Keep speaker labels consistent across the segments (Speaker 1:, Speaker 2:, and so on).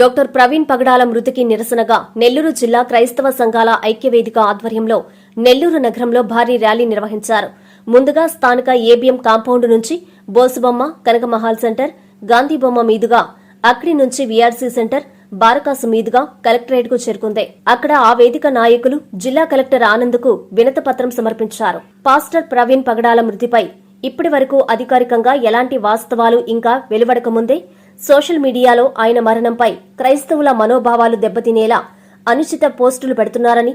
Speaker 1: Doctor Praveen పగడాల మృతికి నిరసనగా నెల్లూరు జిల్లా క్రైస్తవ సంఘాల ఐక్యవేదిక ఆధ్వర్యంలో నెల్లూరు నగరంలో భారీ ర్యాలీ నిర్వహించారు. ముందుగా స్థానిక ఏబిఎం కాంపౌండ్ నుంచి బోసుబొమ్మ కనకమహాల్ సెంటర్ గాంధీ బొమ్మ మీదుగా అక్కడి నుంచి వీఆర్సీ సెంటర్ బారకాసు మీదుగా కలెక్టరేట్కు చేరుకుంది. అక్కడ ఆ వేదిక నాయకులు జిల్లా కలెక్టర్ ఆనంద్కు వినత పత్రం సమర్పించారు. పాస్టర్ ప్రవీణ్ పగడాల మృతిపై ఇప్పటి వరకు అధికారికంగా ఎలాంటి వాస్తవాలు ఇంకా వెలువడకముందే సోషల్ మీడియాలో ఆయన మరణంపై క్రైస్తవుల మనోభావాలు దెబ్బతినేలా అనుచిత పోస్టులు పెడుతున్నారని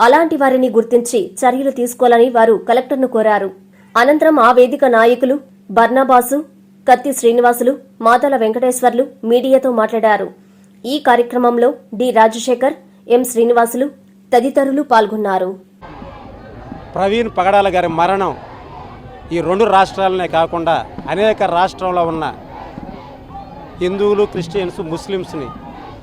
Speaker 1: అలాంటి వారిని గుర్తించి చర్యలు తీసుకోవాలని వారు కలెక్టర్ను కోరారు. అనంతరం ఆ వేదిక నాయకులు బర్నాబాసు కత్తి శ్రీనివాసులు మాతల వెంకటేశ్వర్లు మీడియాతో మాట్లాడారు. ఈ కార్యక్రమంలో డి రాజశేఖర్ ఎం శ్రీనివాసులు తదితరులు పాల్గొన్నారు.
Speaker 2: ప్రవీణ్ పగడాల గారి మరణం ఈ రెండు రాష్ట్రాలనే కాకుండా అనేక రాష్ట్రంలో ఉన్న హిందువులు క్రిస్టియన్స్ ముస్లిమ్స్ని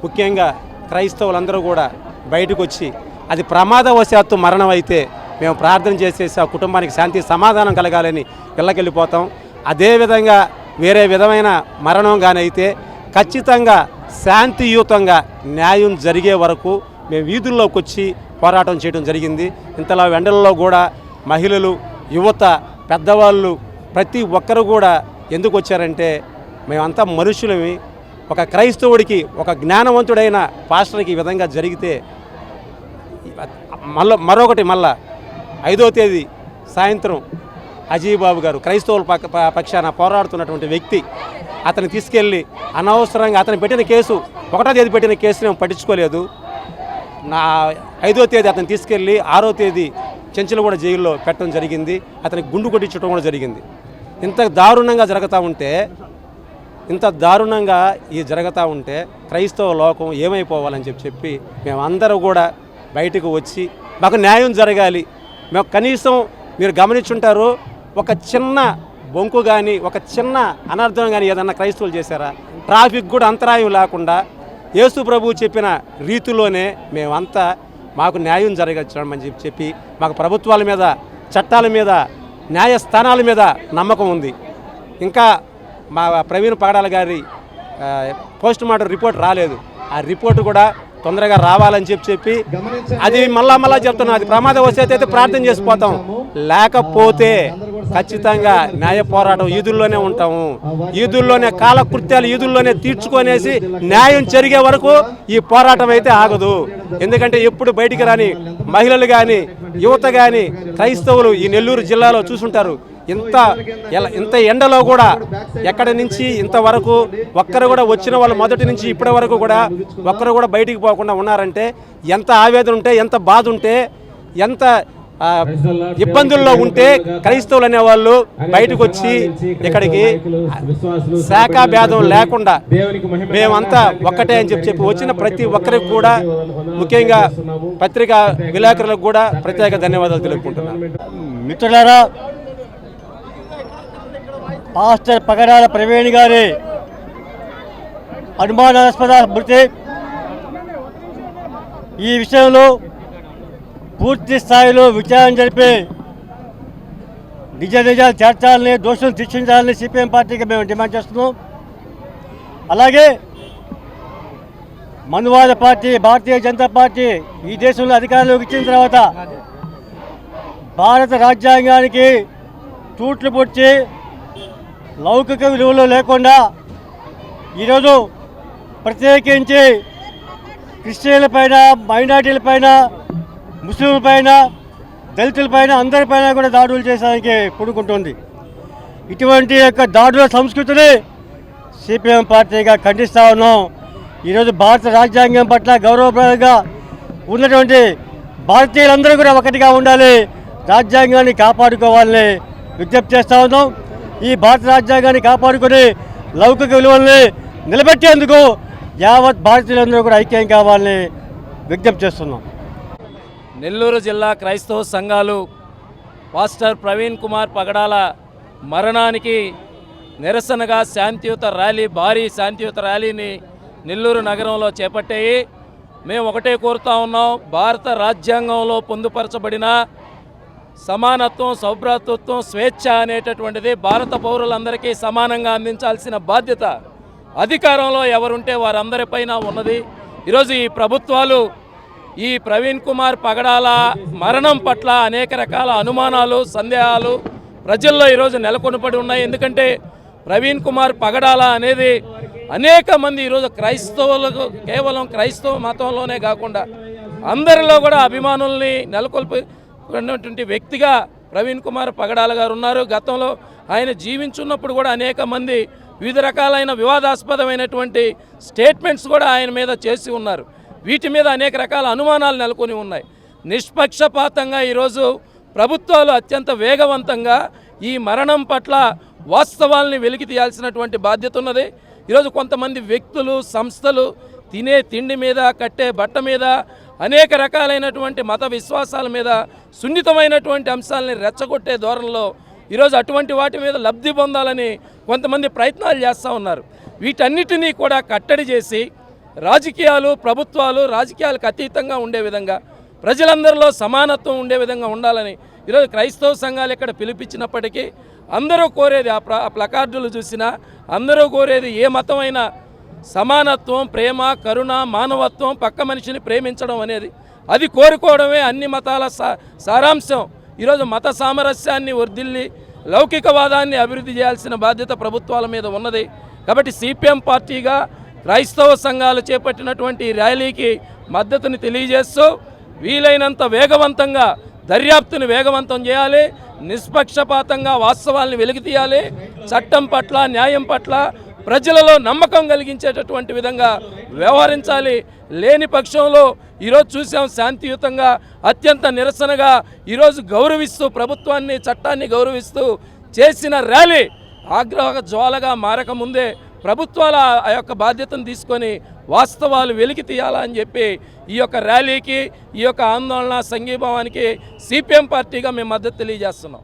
Speaker 2: ముఖ్యంగా క్రైస్తవులందరూ కూడా బయటకు వచ్చి అది ప్రమాదవశాత్తు మరణం అయితే మేము ప్రార్థన చేసేసి ఆ కుటుంబానికి శాంతి సమాధానం కలగాలని పిల్లకెళ్ళిపోతాం అదేవిధంగా వేరే విధమైన మరణం కానైతే ఖచ్చితంగా శాంతియుతంగా న్యాయం జరిగే వరకు మేము వీధుల్లోకి వచ్చి పోరాటం చేయడం జరిగింది. ఇంతలా వెండల్లో కూడా మహిళలు యువత పెద్దవాళ్ళు ప్రతి ఒక్కరు కూడా ఎందుకు వచ్చారంటే మేమంతా మనుషులమి. ఒక క్రైస్తవుడికి ఒక జ్ఞానవంతుడైన పాస్టర్కి ఈ విధంగా జరిగితే మళ్ళీ మరొకటి మళ్ళా ఐదో తేదీ సాయంత్రం అజీబాబు గారు క్రైస్తవుల పక్క పక్షాన పోరాడుతున్నటువంటి వ్యక్తి అతన్ని తీసుకెళ్ళి అనవసరంగా అతను పెట్టిన కేసు ఒకటో తేదీ పెట్టిన కేసు మేము పట్టించుకోలేదు. నా ఐదో తేదీ అతను తీసుకెళ్ళి ఆరో తేదీ చెంచలగూడ జైల్లో పెట్టడం జరిగింది. అతనికి గుండు కొట్టించడం కూడా జరిగింది. ఇంత దారుణంగా జరుగుతూ ఉంటే ఇంత దారుణంగా ఇది జరుగుతూ ఉంటే క్రైస్తవ లోకం ఏమైపోవాలని చెప్పి చెప్పి మేమందరూ కూడా బయటకు వచ్చి మాకు న్యాయం జరగాలి. మేము కనీసం మీరు గమనించుంటారు ఒక చిన్న బొంకు కానీ ఒక చిన్న అనర్థం కానీ ఏదన్నా క్రైస్తవులు చేశారా? ట్రాఫిక్ కూడా అంతరాయం లేకుండా యేసు ప్రభు చెప్పిన రీతిలోనే మేమంతా మాకు న్యాయం జరగచ్చమని చెప్పి చెప్పి మాకు ప్రభుత్వాల మీద చట్టాల మీద న్యాయస్థానాల మీద నమ్మకం ఉంది. ఇంకా మా ప్రవీణ్ పగడాల గారి పోస్ట్ మార్టం రిపోర్ట్ రాలేదు. ఆ రిపోర్ట్ కూడా తొందరగా రావాలని చెప్పి చెప్పి అది మళ్ళా మళ్ళా చెప్తున్నాం. అది ప్రమాదవశాత్తు అయితే ప్రార్థన చేసిపోతాం. లేకపోతే ఖచ్చితంగా న్యాయ పోరాటం ఈదుల్లోనే ఉంటాము. ఈదుల్లోనే కాలకృత్యాలు ఈదుల్లోనే తీర్చుకొనేసి న్యాయం జరిగే వరకు ఈ పోరాటం అయితే ఆగదు. ఎందుకంటే ఎప్పుడు బయటికి రాని మహిళలు కానీ యువత కానీ క్రైస్తవులు ఈ నెల్లూరు జిల్లాలో చూసుంటారు. ఇంత ఎలా ఇంత ఎండలో కూడా ఎక్కడి నుంచి ఇంతవరకు ఒక్కరు కూడా వచ్చిన వాళ్ళు మొదటి నుంచి ఇప్పటి వరకు కూడా ఒక్కరు కూడా బయటికి పోకుండా ఉన్నారంటే ఎంత ఆవేదన ఉంటే ఎంత బాధ ఉంటే ఎంత ఇబ్బందుల్లో ఉంటే క్రైస్తవులు అనేవాళ్ళు బయటకు వచ్చి ఇక్కడికి శాఖా భేదం లేకుండా మేమంతా ఒక్కటే అని చెప్పి చెప్పి వచ్చిన ప్రతి ఒక్కరికి కూడా ముఖ్యంగా పత్రికా విలేకరులకు కూడా ప్రత్యేక ధన్యవాదాలు తెలుపుకుంటున్నాను.
Speaker 3: మిత్రులారా పాస్టర్ పగడాల ప్రవీణ్ గారి అనుమానాస్పద మృతి. ఈ విషయంలో పూర్తి స్థాయిలో విచారణ జరిపి నిజ నిజాలు చేర్చాలని దోషులను శిక్షించాలని సిపిఎం పార్టీకి మేము డిమాండ్ చేస్తున్నాం. అలాగే మనువాద పార్టీ భారతీయ జనతా పార్టీ ఈ దేశంలో అధికారంలోకి ఇచ్చిన తర్వాత భారత రాజ్యాంగానికి తూట్లు పొడిచి లౌకిక విలువలు లేకుండా ఈరోజు ప్రత్యేకించి క్రిస్టియన్లపైన మైనార్టీలపైన ముస్లింలపైన దళితులపైన అందరిపైన కూడా దాడులు చేసడానికి పూడుకుంటుంది ఇటువంటి యొక్క దాడుల సంస్కృతిని సిపిఎం పార్టీగా ఖండిస్తూ ఉన్నాం. ఈరోజు భారత రాజ్యాంగం పట్ల గౌరవప్రదంగా ఉన్నటువంటి భారతీయులందరూ కూడా ఒకటిగా ఉండాలి. రాజ్యాంగాన్ని కాపాడుకోవాలని విజ్ఞప్తి చేస్తూ ఉన్నాం. ఈ భారత రాజ్యాంగాన్ని కాపాడుకుని లౌకిక విలువల్ని నిలబెట్టేందుకు యావత్ భారతీయులందరూ కూడా ఐక్యం కావాలని విజ్ఞప్తి చేస్తున్నాం.
Speaker 4: నెల్లూరు జిల్లా క్రైస్తవ సంఘాలు పాస్టర్ ప్రవీణ్ కుమార్ పగడాల మరణానికి నిరసనగా శాంతియుత ర్యాలీ భారీ శాంతియుత ర్యాలీని నెల్లూరు నగరంలో చేపట్టాయి. మేము ఒకటే కోరుతా ఉన్నాం భారత రాజ్యాంగంలో పొందుపరచబడిన సమానత్వం సౌభ్రాతృత్వం స్వేచ్ఛ అనేటటువంటిది భారత పౌరులందరికీ సమానంగా అందించాల్సిన బాధ్యత అధికారంలో ఎవరుంటే వారందరిపైన ఉన్నది. ఈరోజు ఈ ప్రభుత్వాలు ఈ ప్రవీణ్ కుమార్ పగడాల మరణం పట్ల అనేక రకాల అనుమానాలు సందేహాలు ప్రజల్లో ఈరోజు నెలకొనిపడి ఉన్నాయి. ఎందుకంటే ప్రవీణ్ కుమార్ పగడాల అనేది అనేక మంది ఈరోజు క్రైస్తవులకు కేవలం క్రైస్తవ మతంలోనే కాకుండా అందరిలో కూడా అభిమానుల్ని నెలకొల్పి ఉన్నటువంటి వ్యక్తిగా ప్రవీణ్ కుమార్ పగడాల గారు ఉన్నారు. గతంలో ఆయన జీవించున్నప్పుడు కూడా అనేక మంది వివిధ రకాలైన వివాదాస్పదమైనటువంటి స్టేట్మెంట్స్ కూడా ఆయన మీద చేసి ఉన్నారు. వీటి మీద అనేక రకాల అనుమానాలు నెలకొని ఉన్నాయి. నిష్పక్షపాతంగా ఈరోజు ప్రభుత్వాలు అత్యంత వేగవంతంగా ఈ మరణం పట్ల వాస్తవాల్ని వెలికి తీయాల్సినటువంటి బాధ్యత ఉన్నది. ఈరోజు కొంతమంది వ్యక్తులు సంస్థలు తినే తిండి మీద కట్టే బట్ట మీద అనేక రకాలైనటువంటి మత విశ్వాసాల మీద సున్నితమైనటువంటి అంశాలని రెచ్చగొట్టే ధోరణిలో ఈరోజు అటువంటి వాటి మీద లబ్ధి పొందాలని కొంతమంది ప్రయత్నాలు చేస్తూ ఉన్నారు. వీటన్నిటినీ కూడా కట్టడి చేసి రాజకీయాలు ప్రభుత్వాలు రాజకీయాలకు అతీతంగా ఉండే విధంగా ప్రజలందరిలో సమానత్వం ఉండే విధంగా ఉండాలని ఈరోజు క్రైస్తవ సంఘాలు ఇక్కడ పిలిపించినప్పటికీ అందరూ కోరేది ఆ ప్లకార్డులు చూసినా అందరూ కోరేది ఏ మతమైనా సమానత్వం ప్రేమ కరుణ మానవత్వం పక్క మనిషిని ప్రేమించడం అనేది అది కోరుకోవడమే అన్ని మతాల సారాంశం. ఈరోజు మత సామరస్యాన్ని వర్ధిల్లి లౌకికవాదాన్ని అభివృద్ధి చేయాల్సిన బాధ్యత ప్రభుత్వాల మీద ఉన్నది. కాబట్టి సిపిఎం పార్టీగా క్రైస్తవ సంఘాలు చేపట్టినటువంటి ర్యాలీకి మద్దతుని తెలియజేస్తూ వీలైనంత వేగవంతంగా దర్యాప్తుని వేగవంతం చేయాలి. నిష్పక్షపాతంగా వాస్తవాల్ని వెలికితీయాలి. చట్టం పట్ల న్యాయం పట్ల ప్రజలలో నమ్మకం కలిగించేటటువంటి విధంగా వ్యవహరించాలి. లేని పక్షంలో ఈరోజు చూసాం శాంతియుతంగా అత్యంత నిరసనగా ఈరోజు గౌరవిస్తూ ప్రభుత్వాన్ని చట్టాన్ని గౌరవిస్తూ చేసిన ర్యాలీ ఆగ్రహ జ్వాలగా మారకముందే ప్రభుత్వాల ఆ యొక్క బాధ్యతను తీసుకొని వాస్తవాలు వెలికి తీయాలని చెప్పి ఈ యొక్క ర్యాలీకి ఈ యొక్క ఆందోళన సంఘీభావానికి సిపిఎం పార్టీగా మేము మద్దతు తెలియజేస్తున్నాం.